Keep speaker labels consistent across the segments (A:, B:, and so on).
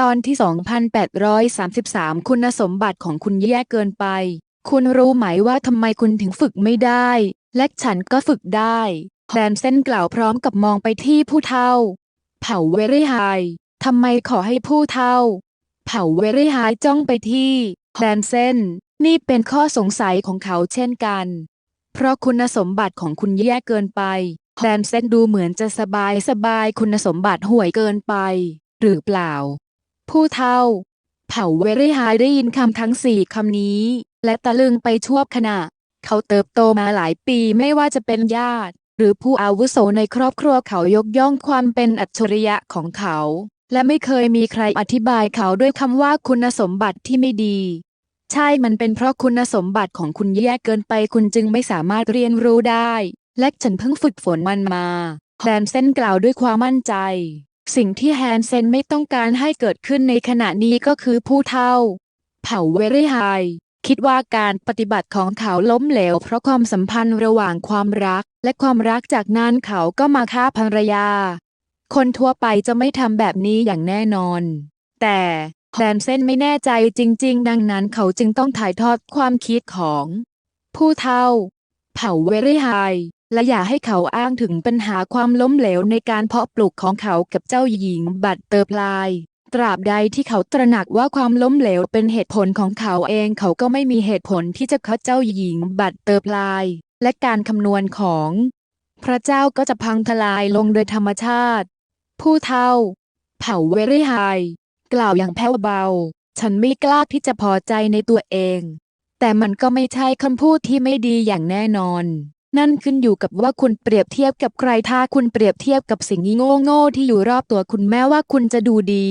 A: ตอนที่ 2833 คุณสมบัติของคุณแย่เกินไป คุณรู้ไหมว่าทำไมคุณถึงฝึกไม่ได้ และฉันก็ฝึกได้แดนเส้นกล่าวพร้อมกับมองไปที่ผู้เฒ่า เผ่าเวรี่ไฮทำไมขอให้ผู้เฒ่า เผ่าเวรี่ไฮจ้องไปที่แดนเส้น นี่เป็นข้อสงสัยของเขาเช่นกัน เพราะคุณสมบัติของคุณแย่เกินไปแดนเส้นดูเหมือนจะสบายสบายคุณสมบัติห่วยเกินไป หรือเปล่า ผู้เฒ่า เผ่าเวรี่ไฮได้ยินคำทั้งสี่คำนี้ และตะลึงไปชั่วขณะ เขาเติบโตมาหลายปีไม่ว่าจะเป็นญาติ หรือผู้อาวุโสในครอบครัวเขายกย่องความเป็นอัจฉริยะของเขา และไม่เคยมีใครอธิบายเขาด้วยคำว่าคุณสมบัติที่ไม่ดี ใช่มันเป็นเพราะคุณสมบัติของคุณแย่เกินไปคุณจึงไม่สามารถเรียนรู้ได้ และฉันเพิ่งฝึกฝนมันมาแดนเซนกล่าวด้วยความมั่นใจ สิ่งที่แฮนเซนไม่ต้องการให้เกิดขึ้นในขณะนี้ก็คือผู้เฒ่า เผ่าเวรี่ไฮคิดว่าการปฏิบัติของเขาล้มเหลว เพราะความสัมพันธ์ระหว่างความรัก และความรักจากนั้นเขาก็มาฆ่าภรรยา คนทั่วไปจะไม่ทำแบบนี้อย่างแน่นอน แต่แดนเซนไม่แน่ใจจริง ๆ ดังนั้นเขาจึงต้องถ่ายทอดความคิดของ ผู้เฒ่า เผ่าเวรี่ไฮ และอย่าให้เขาอ้างถึงปัญหาความล้มเหลวในการเพาะปลูกของเขากับเจ้าหญิงบัตเตอร์พลาย ตราบใดที่เขาตระหนักว่าความล้มเหลวเป็นเหตุผลของเขาเองเขาก็ไม่มีเหตุผลที่จะคัดเจ้าหญิงบัตเตอร์พลาย และการคำนวณของ พระเจ้าก็จะพังทลายลงโดยธรรมชาติ ผู้เฒ่า เผ่าเวรี่ไฮกล่าวอย่างแผ่วเบา ฉันไม่กล้าที่จะพอใจในตัวเอง แต่มันก็ไม่ใช่คำพูดที่ไม่ดีอย่างแน่นอน นั่นขึ้นอยู่กับว่าคุณเปรียบเทียบกับใครถ้าคุณเปรียบเทียบกับสิ่งโง่โง่ๆที่อยู่รอบตัวคุณแม้ว่าคุณจะดูดี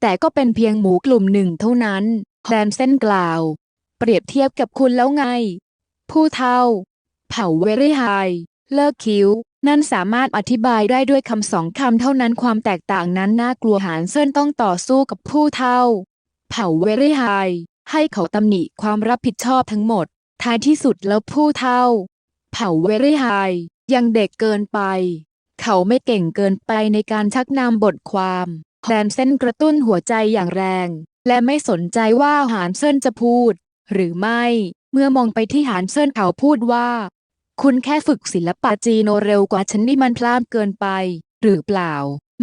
A: แต่ก็เป็นเพียงหมูกลุ่มหนึ่งเท่านั้นแดนเส้นกล่าว เปรียบเทียบกับคุณแล้วไง ผู้เฒ่า เผ่าเวรี่ไฮเลิกคิ้ว นั่นสามารถอธิบายได้ด้วยคำสองคำเท่านั้นความแตกต่างนั้นน่ากลัวหานเซินต้องต่อสู้กับผู้เฒ่า เผ่าเวรี่ไฮให้เขาตำหนิความรับผิดชอบทั้งหมด ท้ายที่สุดแล้วผู้เฒ่า เผ่าเวรี่ไฮยังเด็กเกินไป เขาไม่เก่งเกินไปในการชักนำบทความแดนเส้นกระตุ้นหัวใจอย่างแรง และไม่สนใจว่าหานเซินจะพูด หรือไม่ เมื่อมองไปที่หานเซินเขาพูดว่า คุณแค่ฝึกศิลปะจีโนเร็วกว่าฉันนี่มันพลาดเกินไป หรือเปล่า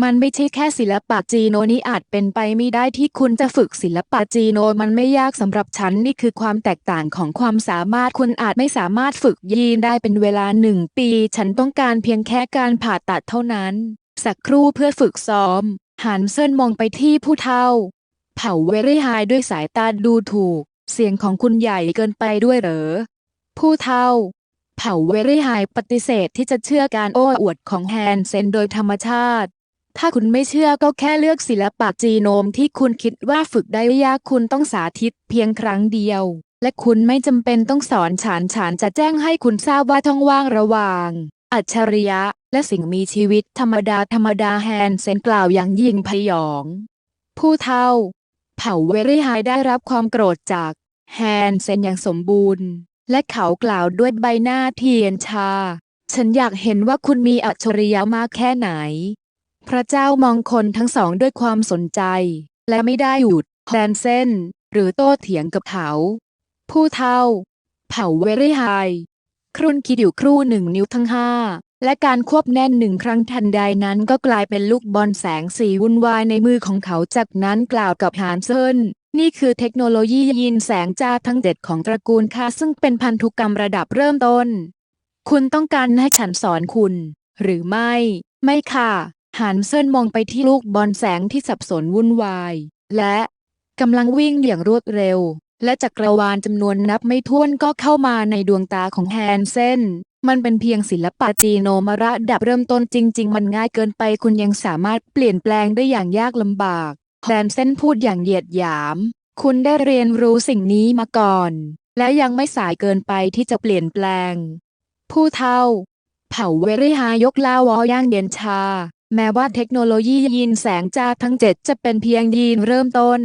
A: มันไม่ใช่แค่ศิลปะจีโนนี้อาจเป็นไปไม่ได้ที่คุณจะฝึกศิลปะจีโนมันไม่ยากสำหรับฉันนี่คือความแตกต่างของความสามารถคุณอาจไม่สามารถฝึกยีนได้เป็นเวลาหนึ่งปี ฉันต้องการเพียงแค่การผ่าตัดเท่านั้น สักครู่เพื่อฝึกซ้อมหันเซินมองไปที่ผู้เฒ่า เผ่าเวรี่ไฮด้วยสายตาดูถูก เสียงของคุณใหญ่เกินไปด้วยเหรอ ผู้เฒ่า เผ่าเวรี่ไฮปฏิเสธที่จะเชื่อการโอ้อวดของแฮนเซนโดยธรรมชาติ ถ้าคุณไม่เชื่อก็แค่เลือกศิลปะจีโนมที่คุณคิดว่าฝึกได้ยากคุณต้องสาธิตเพียงครั้งเดียว และคุณไม่จำเป็นต้องสอนฉานฉานจะแจ้งให้คุณทราบว่าท้องว่างระหว่าง อัจฉริยะ และสิ่งมีชีวิตธรรมดาธรรมดาแฮนเซนกล่าวอย่างยิ่งพยอง ผู้เฒ่า เผ่าเวรี่ไฮได้รับความโกรธจากแฮนเซนอย่างสมบูรณ์ และเขากล่าวด้วยใบหน้าเทียนชา ฉันอยากเห็นว่าคุณมีอัจฉริยะมากแค่ไหน พระเจ้ามองคนทั้งสองด้วยความสนใจ และไม่ได้หยุดแดนเส้น หรือโต้เถียงกับเขา ผู้เฒ่า เผ่าเวรี่ไฮครุ่นคิดอยู่ครู่หนึ่งนิ้วทั้งห้าและการควบแน่นหนึ่งครั้งทันใดนั้นก็กลายเป็นลูกบอลแสงสีวุ่นวายในมือของเขาจากนั้นกล่าวกับฮานเซนนี่คือเทคโนโลยียินแสงจ้าทั้งเจ็ดของตระกูลค่าซึ่งเป็นพันธุกรรมระดับเริ่มต้น คุณต้องการให้ฉันสอนคุณ หรือไม่ ไม่ค่ะ ฮันเซินมองไปที่ลูกบอลแสงที่สับสนวุ่นวาย และกำลังวิ่งอย่างรวดเร็ว และจักรวาลจำนวนนับไม่ถ้วนก็เข้ามาในดวงตาของแฮนเซนมันเป็นเพียงศิลปะจีโนมระดับเริ่มต้นจริง ๆ มันง่ายเกินไปคุณยังสามารถเปลี่ยนแปลงได้อย่างยากลำบากแฮนเซนพูดอย่างเหยียดหยาม คุณได้เรียนรู้สิ่งนี้มาก่อน และยังไม่สายเกินไปที่จะเปลี่ยนแปลง ผู้เฒ่า เผ่าเวรี่ฮายกลาวอย่างเย็นชา แม้ว่าเทคโนโลยียีนแสงจ้าทั้งเจ็ดจะเป็นเพียงยีนเริ่มต้น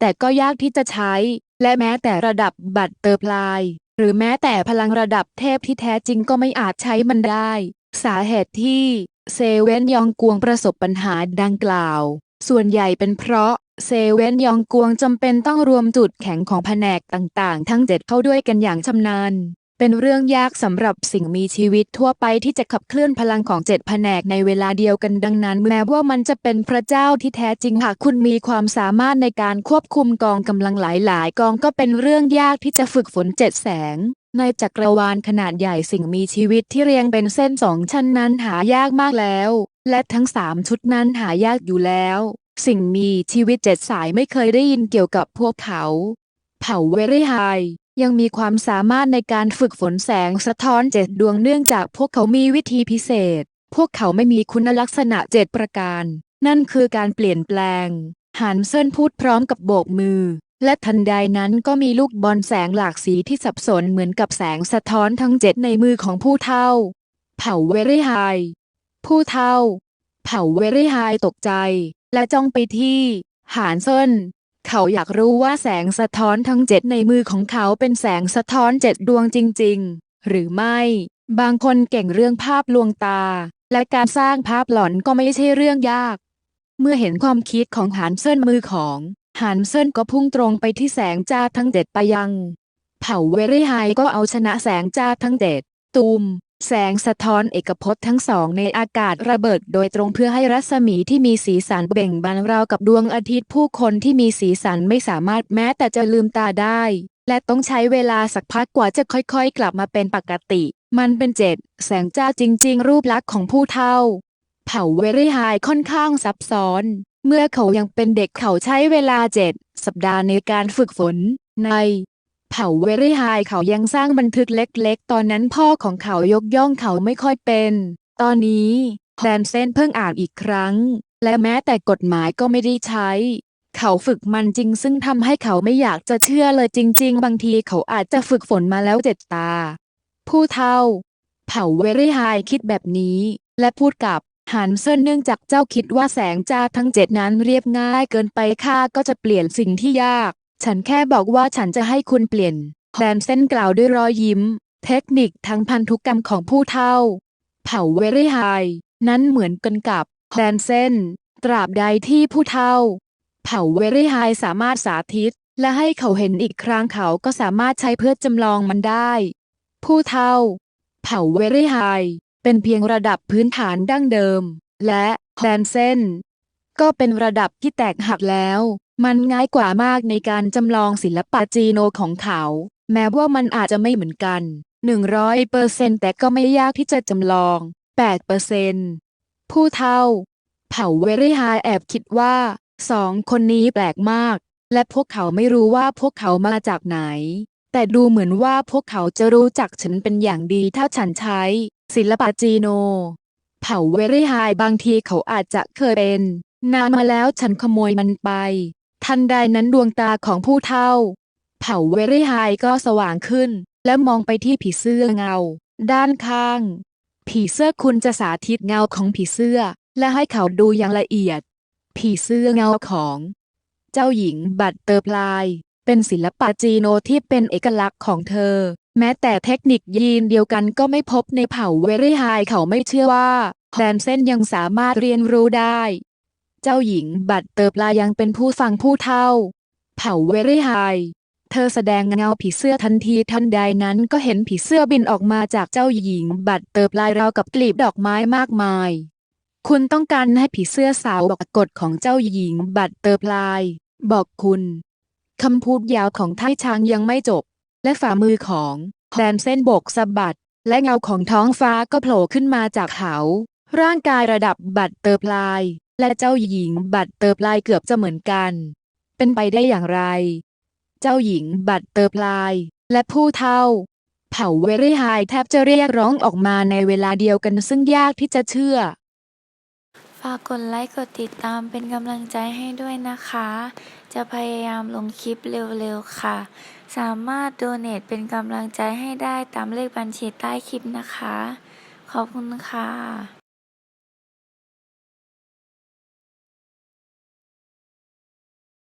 A: แต่ก็ยากที่จะใช้ และแม้แต่ระดับบัตรเตอร์พลาย หรือแม้แต่พลังระดับเทพที่แท้จริงก็ไม่อาจใช้มันได้ สาเหตุที่เซเว่นยองกวงประสบปัญหาดังกล่าว ส่วนใหญ่เป็นเพราะเซเว่นยองกวงจำเป็นต้องรวมจุดแข็งของแผนกต่างๆ ทั้งเจ็ดเข้าด้วยกันอย่างชำนาญ เป็นเรื่องยากสำหรับสิ่งมีชีวิตทั่วไปที่จะขับเคลื่อนพลังของเจ็ดแผนกในเวลาเดียวกันดังนั้น แม้ว่ามันจะเป็นพระเจ้าที่แท้จริงหากคุณมีความสามารถในการควบคุมกองกำลังหลาย ๆ กองก็เป็นเรื่องยากที่จะฝึกฝนเจ็ดแสง ในจักรวาลขนาดใหญ่สิ่งมีชีวิตที่เรียงเป็นเส้นสองชั้นนั้นหายากมากแล้ว และทั้งสามชุดนั้นหายากอยู่แล้ว สิ่งมีชีวิตเจ็ดสายไม่เคยได้ยินเกี่ยวกับพวกเขา เผ่าเวรี่ไฮ ยังมีความสามารถในการฝึกฝนแสงสะท้อนเจ็ดดวงเนื่องจากพวกเขามีวิธีพิเศษ พวกเขาไม่มีคุณลักษณะเจ็ดประการ นั่นคือการเปลี่ยนแปลงฮันเซินพูดพร้อมกับโบกมือ และทันใดนั้นก็มีลูกบอลแสงหลากสีที่สับสนเหมือนกับแสงสะท้อนทั้งเจ็ดในมือของผู้เท่า เผ่าเวรี่ไฮผู้เท่า เผ่าเวรี่ไฮตกใจ และจ้องไปที่หานเซิน เขาอยากรู้ว่าแสงสะท้อนทั้งเจ็ดในมือของเขาเป็นแสงสะท้อนเจ็ดดวงจริง ๆ หรือไม่ บางคนเก่งเรื่องภาพลวงตา และการสร้างภาพหลอนก็ไม่ใช่เรื่องยาก เมื่อเห็นความคิดของหานเซินมือของหานเซินก็พุ่งตรงไปที่แสงจ้าทั้งเจ็ดไปยัง เผ่าเวรี่ไฮก็เอาชนะแสงจ้าทั้งเจ็ดตูม แสงสะท้อนเอกภพทั้งสองในอากาศระเบิดโดยตรงเพื่อให้รัศมีที่มีสีสันเบ่งบานราวกับดวงอาทิตย์ผู้คนที่มีสีสันไม่สามารถแม้แต่จะลืมตาได้ และต้องใช้เวลาสักพักกว่าจะค่อยๆ กลับมาเป็นปกติ มันเป็นเจ็ดแสงจ้าจริง ๆ รูปลักษณ์ของผู้เท่า เผ่าเวรี่ไฮค่อนข้างซับซ้อน เมื่อเขายังเป็นเด็กเขาใช้เวลาเจ็ดสัปดาห์ในการฝึกฝนใน เผ่าเวรี่ไฮเขายังสร้างบันทึกเล็กๆ ตอนนั้นพ่อของเขายกย่องเขาไม่ค่อยเป็น ตอนนี้แดนเซนเพิ่งอ่านอีกครั้ง และแม้แต่กฎหมายก็ไม่ได้ใช้ เขาฝึกมันจริงซึ่งทำให้เขาไม่อยากจะเชื่อเลยจริง ๆ บางทีเขาอาจจะฝึกฝนมาแล้วเจ็ดตา ผู้เท่า เผ่าเวรี่ไฮคิดแบบนี้ และพูดกับฮันเซนเนื่องจากเจ้าคิดว่าแสงจ้าทั้งเจ็ดนั้นเรียบง่ายเกินไปข้าก็จะเปลี่ยนสิ่งที่ยาก ฉันแค่บอกว่าฉันจะให้คุณเปลี่ยนแดนเส้นกล่าวด้วยรอยยิ้ม เทคนิคทางพันธุกรรมของผู้เท่า เผ่าเวรี่ไฮนั้นเหมือนกันกับแดนเส้น ตราบใดที่ผู้เท่า เผ่าเวรี่ไฮสามารถสาธิต และให้เขาเห็นอีกครั้งเขาก็สามารถใช้เพื่อจำลองมันได้ ผู้เท่า เผ่าเวรี่ไฮเป็นเพียงระดับพื้นฐานดั้งเดิม และแดนเส้น ก็เป็นระดับที่แตกหักแล้ว มันง่ายกว่ามากในการจำลองศิลปะจีโนของเขา แม้ว่ามันอาจจะไม่เหมือนกัน 100เปอร์เซนแต่ก็ไม่ยากที่จะจำลอง8เปอร์เซนผู้เท่า เผ่าเวรี่ไฮแอบคิดว่า สองคนนี้แปลกมาก และพวกเขาไม่รู้ว่าพวกเขามาจากไหน แต่ดูเหมือนว่าพวกเขาจะรู้จักฉันเป็นอย่างดีถ้าฉันใช้ ศิลปะจีโน เผ่าเวรี่ไฮบางทีเขาอาจจะเคยเป็น นานมาแล้วฉันขโมยมันไป ทันใดนั้นดวงตาของผู้เท่า เผ่าเวรี่ไฮก็สว่างขึ้น และมองไปที่ผีเสื้อเงา ด้านข้าง ผีเสื้อคุณจะสาธิตเงาของผีเสื้อ และให้เขาดูอย่างละเอียด ผีเสื้อเงาของ เจ้าหญิงบัตเตอร์พลาย เป็นศิลปะจีโนที่เป็นเอกลักษณ์ของเธอ แม้แต่เทคนิคยีนเดียวกันก็ไม่พบในเผ่าเวรี่ไฮเขาไม่เชื่อว่าแดนเส้นยังสามารถเรียนรู้ได้ เจ้าหญิงบัตเตอร์พลายยังเป็นผู้ฟังผู้เท่า เผ่าเวรี่ไฮเธอแสดงเงาผีเสื้อทันทีทันใดนั้นก็เห็นผีเสื้อบินออกมาจากเจ้าหญิงบัตเตอร์พลายราวกับกลีบดอกไม้มากมาย คุณต้องการให้ผีเสื้อสาวบอกกฎของเจ้าหญิงบัตเตอร์พลาย บอกคุณคำพูดยาวของไทช้างยังไม่จบ และฝ่ามือของแดนเส้นบกสะบัด และเงาของท้องฟ้าก็โผล่ขึ้นมาจากเขา ร่างกายระดับบัตเตอร์พลาย และเจ้าหญิงบัตเตอร์พลายเกือบจะเหมือนกัน เป็นไปได้อย่างไร เจ้าหญิงบัตเตอร์พลาย และผู้เท่า เผ่าเวรี่ไฮแทบจะเรียกร้องออกมาในเวลาเดียวกันซึ่งยากที่จะเชื่อ
B: ฝากกดไลค์กดติดตามเป็นกำลังใจให้ด้วยนะคะ จะพยายามลงคลิปเร็วๆค่ะ สามารถโดเน a เป็นกำลังใจให้ได้ตามเลขบัญชีใต้คลิปนะคะ ขอบคุณค่ะ